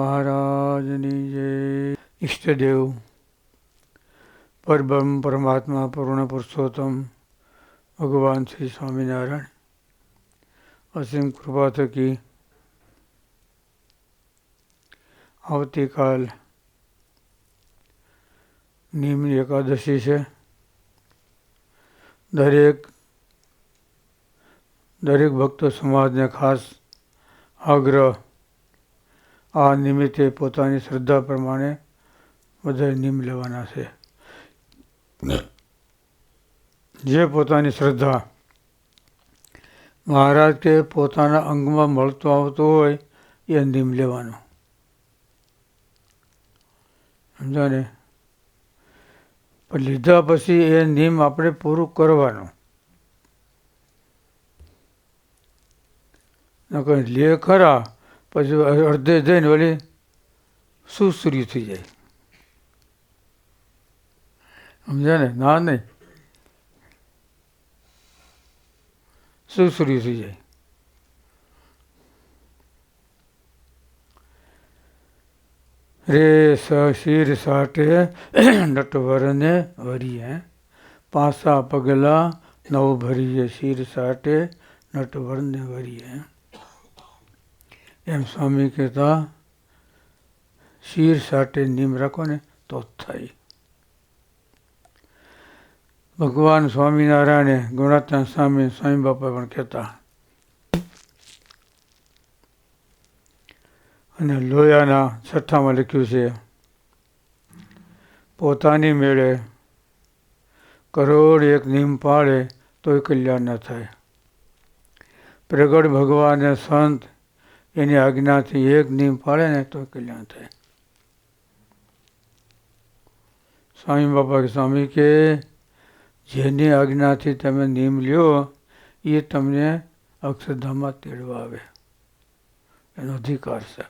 મહારાજની જય. ઈષ્ટદેવ. પરબ્રહ્મ પરમાત્મા પૂર્ણ પુરુષોત્તમ ભગવાન શ્રી સ્વામિનારાયણ. અસીમ કૃપા થકી આવતીકાલ નિમ એકાદશી છે. દરેક દરેક ભક્તો સમાજને ખાસ આગ્રહ આ નિમિત્તે પોતાની શ્રદ્ધા પ્રમાણે બધા નિમ લેવાના છે. જે પોતાની શ્રદ્ધા મહારાજ કે પોતાના અંગમાં મળતો આવતો હોય એ નિમ લેવાનો. સમજાને? પણ લીધા પછી એ નિયમ આપણે પૂરું કરવાનું. નકર લે ખરા પછી અડધે જઈને વળી સુસુરી થઈ જાય. સમજ્યા ને? નહીં. સુસુરી થઈ જાય. રે શિર, સાટે, નટવરને વરીએ. પાસા, પગલા, નવ ભરીએ. શિર, સાટે, નટવરને વરીએ. એમ સ્વામી કહેતા, શિર સાટે નિમ રાખો ને તો જ થાય. ભગવાન સ્વામિનારાયણે ગુણાત્મા સ્વામી સ્વામી બાપા પણ કહેતા, અને લોયાના છઠ્ઠામાં લખ્યું છે, પોતાની મેળે કરોડ એક નીમ પાળે તોય કલ્યાણ ન થાય. પ્રગટ ભગવાન સંત એની આજ્ઞાથી એક નિયમ પાડે ને તો કલ્યાણ થાય. સ્વામી બાપા સ્વામી કે જેની આજ્ઞાથી તમે નિયમ લ્યો, એ તમને અક્ષરધામમાં તેડવા આવે. એનો અધિકાર છે.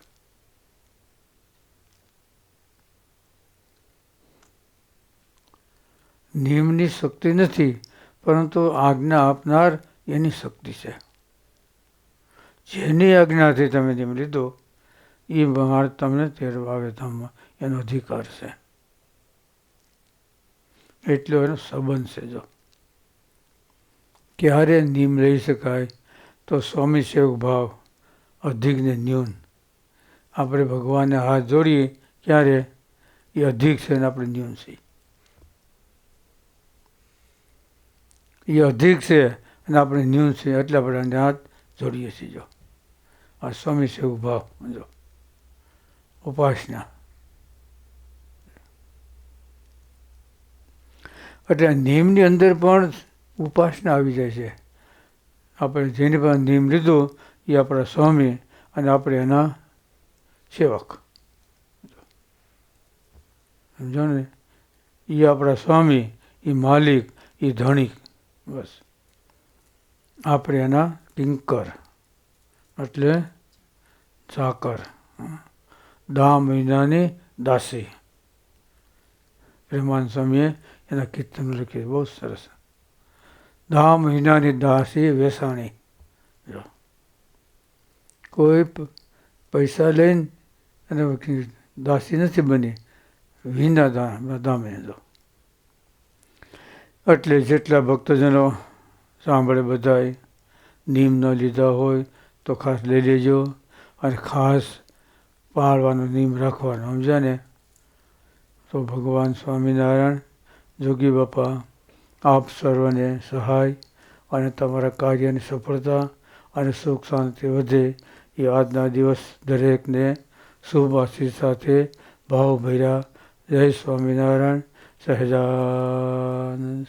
નિયમની શક્તિ નથી, પરંતુ આજ્ઞા આપનાર એની શક્તિ છે. જેની આજ્ઞાથી તમે જેમ લીધો એ બહાર તમને તેર આવે ધામમાં એનો અધિકાર છે. એટલો એનો સંબંધ છે જો. ક્યારે નિયમ લઈ શકાય તો સ્વામી સેવક ભાવ અધિક ને ન્યૂન. આપણે ભગવાનને હાથ જોડીએ ક્યારે એ અધિક છે ને આપણે ન્યૂન છીએ. એ અધિક છે અને આપણે ન્યૂન છીએ એટલે આપણે હાથ જોડીએ છીએ જો. આ સ્વામી સેવક ભાવ જો. ઉપાસના. એટલે નિયમની અંદર પણ ઉપાસના આવી જાય છે. આપણે જેને પણ નિયમ લીધો, એ આપણા સ્વામી અને આપણે એના સેવક. સમજો ને? એ આપણા સ્વામી, એ માલિક, એ ધણિક બસ. આપણે એના કિંકર એટલે ચાકર દા મહિનાની દાસી. પ્રેમાન સ્વામીએ એના કીર્તન લખી બહુ સરસ. દા મહિનાની દાસી વેસાણી. જો. કોઈ પૈસા લઈને અને દાસી નથી બની. વિના દામે જો. એટલે જેટલા ભક્તજનો સાંભળે બધાએ નિયમ ન લીધા હોય તો ખાસ લઈ લેજો. અને ખાસ પાળવાનો નિયમ રાખવાનો, સમજ્યા તો ભગવાન સ્વામિનારાયણ, જોગી બાપા, આપ સર્વને સહાય અને તમારા કાર્યની સફળતા અને સુખ શાંતિ વધે. એ આજના દિવસ દરેકને શુભ આશીષ સાથે ભાવ ભૈરા જય સ્વામિનારાયણ. સહજાનંદ